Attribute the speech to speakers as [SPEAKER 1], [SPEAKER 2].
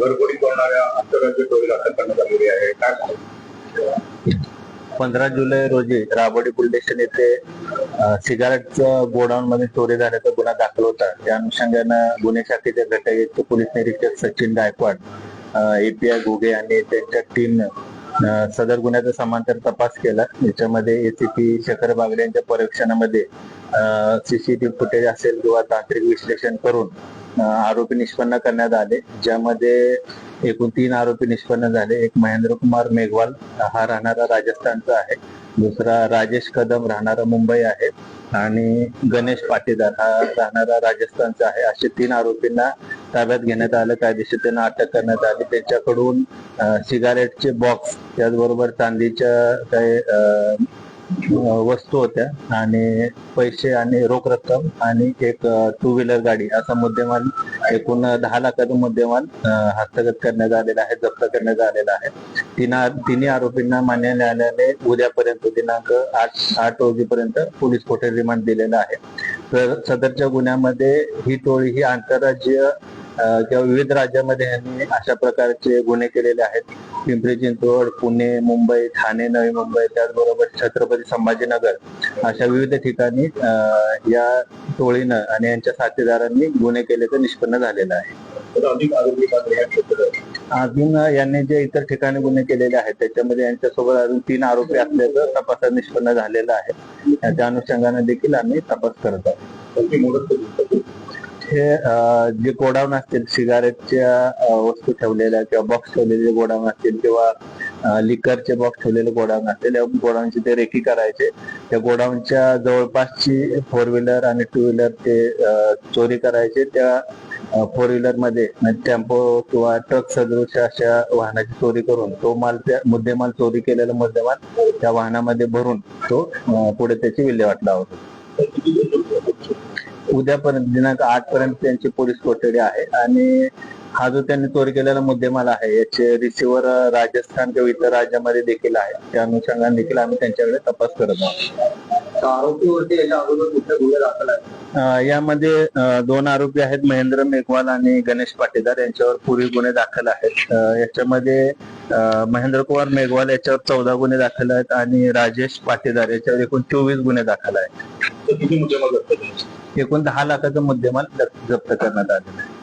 [SPEAKER 1] घरफोडी करणाऱ्या आंतरराज्य टोळी अटक करण्यात आलेली आहे. काय
[SPEAKER 2] पंधरा जुलै रोजी राबोडी पोलीस स्टेशन येथे सिगारेटच्या गोडाऊन मध्ये चोरी झाल्याचा गुन्हा दाखल होता. त्या अनुषंगानं गुन्हे शाखेचे घटक पोलीस निरीक्षक सचिन गायकवाड एपीआय घुगे आणि त्यांच्या टीम सदर गुन्ह्याचा समांतर तपास केला. याच्यामध्ये एसीपी शेखर बागडे यांच्या परीक्षणामध्ये सीसीटीव्ही फुटेज असेल किंवा तांत्रिक विश्लेषण करून आरोपी निष्पन्न करण्यात आले. ज्यामध्ये एकूण तीन आरोपी निष्पन्न झाले. एक महेंद्र कुमार मेघवाल हा राहणारा राजस्थानचा आहे. दुसरा राजेश कदम राहणारा मुंबई आहे. आणि गणेश पाटीदार हा राहणारा राजस्थानचा आहे. असे तीन आरोपींना ताब्यात घेण्यात आलं. कायदेशीर त्यांना अटक करण्यात आली. त्यांच्याकडून सिगारेटचे बॉक्स त्याचबरोबर चांदीच्या काही अ, वस्तू होत्या आणि पैसे आणि रोख रक्कम आणि एक टू व्हीलर गाडी. असा मुद्देमाल एकूण दहा लाखाचा मुद्देमाल हस्तगत करण्यात आलेला आहे जप्त करण्यात आलेला आहे. तिना तिन्ही आरोपींना मान्य न्यायालयाने उद्यापर्यंत दिनांक आठ आठ रोजीपर्यंत पोलीस कोठे रिमांड दिलेला आहे. तर सदरच्या गुन्ह्यामध्ये ही टोळी ही आंतरराज्यीय किंवा विविध राज्यामध्ये यांनी अशा प्रकारचे गुन्हे केलेले आहेत. पिंपरी चिंचवड पुणे मुंबई ठाणे नवी मुंबई त्याचबरोबर छत्रपती संभाजीनगर अशा विविध ठिकाणी या टोळीनं आणि यांच्या साथीदारांनी गुन्हे केल्याचं निष्पन्न झालेलं आहे. अजून यांनी जे इतर ठिकाणी गुन्हे केलेले आहेत त्याच्यामध्ये यांच्यासोबत अजून तीन आरोपी असल्याचं तपासात निष्पन्न झालेलं आहे. त्या अनुषंगाने देखील आम्ही तपास करत आहोत. हे जे गोडाऊन असतील सिगारेटच्या वस्तू ठेवलेल्या किंवा बॉक्स ठेवलेले गोडाऊन असतील किंवा लिकरचे बॉक्स ठेवलेले गोडाऊन असतील या गोडाऊनची ते रेकी करायचे. त्या गोडाऊनच्या जवळपासची फोर व्हीलर आणि टू व्हीलर ते चोरी करायचे. त्या फोर व्हीलरमध्ये टेम्पो किंवा ट्रक सदृश अशा वाहनाची चोरी करून तो माल त्या मुद्देमाल चोरी केलेला मुद्देमाल त्या वाहनामध्ये भरून तो पुढे त्याची विल्हेवाट लावतो होता.
[SPEAKER 1] तर किती दिवस होते?
[SPEAKER 2] उद्यापर्यंत दिनांक आठ पर्यंत त्यांची पोलीस कोठडी आहे. आणि हा जो त्यांनी चोरी केलेला मुद्देमाल आहे याचे रिसिव्हर राजस्थान किंवा इतर राज्यामध्ये देखील आहे. त्या अनुषंगाने देखील आम्ही त्यांच्याकडे तपास करत आहोत.
[SPEAKER 1] आरोपीवरती याच्या अगोदर कुठले गुन्हे दाखल आहेत?
[SPEAKER 2] अं, यामध्ये दोन आरोपी आहेत महेंद्र मेघवाल आणि गणेश पाटीदार. यांच्यावर पूर्वी गुन्हे दाखल आहेत. याच्यामध्ये महेंद्र कुमार मेघवाल याच्यावर चौदा गुन्हे दाखल आहेत आणि राजेश पाटीदार याच्यावर एकूण चोवीस गुन्हे दाखल आहेत.
[SPEAKER 1] तर किती मुद्देमाल जप्त केले?
[SPEAKER 2] एकूण दहा लाखाचा मुद्देमाल जप- जप्त करण्यात आलेला आहे